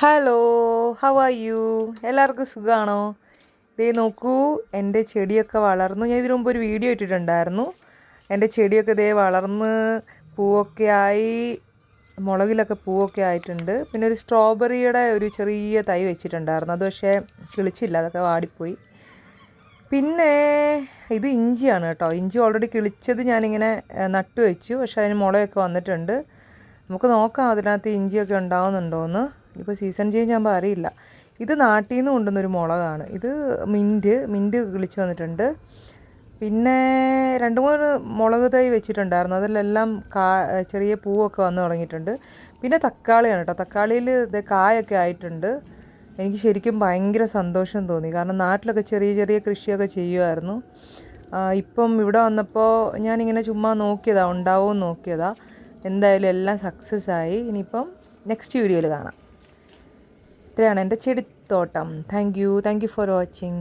Hello how are you എല്ലാവർക്കും സുഖമാണോ ദേ നോക്കൂ എന്റെ ചെടിയൊക്കെ വളർന്നു. ഞാൻ ഇതിനു മുമ്പ് ഒരു വീഡിയോ ഇട്ടിട്ടുണ്ടായിരുന്നു. എന്റെ ചെടിയൊക്കെ ദേ വളർന്ന് പൂവൊക്കെ ആയി മുളകിലൊക്കെ പൂവൊക്കെ ആയിട്ടുണ്ട്. പിന്നെ ഒരു സ്ട്രോബെറിയുടെ ഒരു ചെറിയ തൈ വെച്ചിട്ടുണ്ടായിരുന്നു. അത് പക്ഷേ കിളിച്ചില്ല അതൊക്കെ വാടിപ്പോയി. പിന്നെ ഇത് ഇഞ്ചിയാണ് കേട്ടോ. ഇഞ്ചി ഓൾറെഡി കിളിച്ചത് ഞാനിങ്ങനെ നട്ടു വെച്ചു പക്ഷേ അതിന് മുളയൊക്കെ വന്നിട്ടുണ്ട്. നമുക്ക് നോക്കാം അതിനകത്ത് ഇഞ്ചിയൊക്കെ ഉണ്ടാവുന്നുണ്ടോയെന്ന് ഇപ്പോൾ സീസൺ ചേഞ്ച് ആകുമ്പോൾ അറിയില്ല. ഇത് നാട്ടിൽ നിന്ന് കൊണ്ടുവന്നൊരു മുളകാണ്. ഇത് മിന്റ് മിന്റ് കിളിച്ച് വന്നിട്ടുണ്ട്. പിന്നെ രണ്ട് മൂന്ന് മുളക് തൈ വെച്ചിട്ടുണ്ടായിരുന്നു. അതിലെല്ലാം കാ ചെറിയ പൂവൊക്കെ വന്ന് തുടങ്ങിയിട്ടുണ്ട്. പിന്നെ തക്കാളിയാണ് കേട്ടോ. തക്കാളിയിൽ ഇത് കായൊക്കെ ആയിട്ടുണ്ട്. എനിക്ക് ശരിക്കും ഭയങ്കര സന്തോഷം തോന്നി. കാരണം നാട്ടിലൊക്കെ ചെറിയ ചെറിയ കൃഷിയൊക്കെ ചെയ്യുമായിരുന്നു ഇപ്പം ഇവിടെ വന്നപ്പോൾ ഞാനിങ്ങനെ ചുമ്മാ നോക്കിയതാണ് ഉണ്ടാവുമെന്ന് നോക്കിയതാണ് എന്തായാലും എല്ലാം സക്സസ് ആയി. ഇനിയിപ്പം നെക്സ്റ്റ് വീഡിയോയിൽ കാണാം. ഇത്രയാണ് എന്റെ ചെടിത്തോട്ടം. Thank you thank you for watching